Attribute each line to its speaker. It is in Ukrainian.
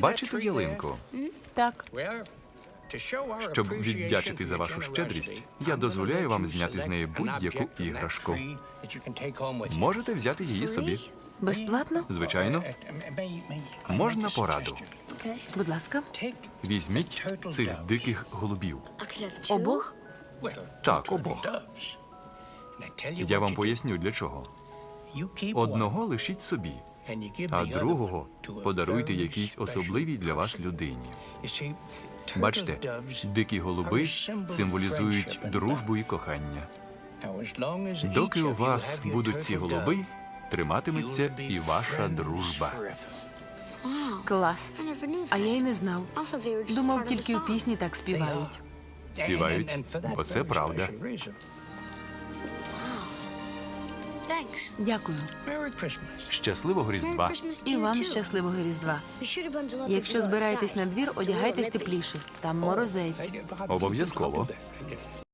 Speaker 1: Бачите ялинку?
Speaker 2: Так,
Speaker 1: Щоб віддячити за вашу щедрість, я дозволяю вам зняти з неї будь-яку іграшку. Можете взяти її собі.
Speaker 2: безплатно?
Speaker 1: Звичайно, можна пораду.
Speaker 2: Будь ласка,
Speaker 1: Візьміть цих диких голубів.
Speaker 2: обох?
Speaker 1: Так, обох. Я вам поясню для чого. Одного лишіть собі, а другого подаруйте якійсь особливій для вас людині. Бачите, дикі голуби символізують дружбу і кохання. Доки у вас будуть ці голуби, триматиметься і ваша дружба.
Speaker 2: Клас. А я й не знав. Думав, тільки в пісні так співають.
Speaker 1: Співають, бо це правда.
Speaker 2: Дякую.
Speaker 1: Щасливого Різдва!
Speaker 2: І вам щасливого Різдва. Якщо збираєтесь на двір, одягайтесь тепліше. Там морозець.
Speaker 1: Обов'язково.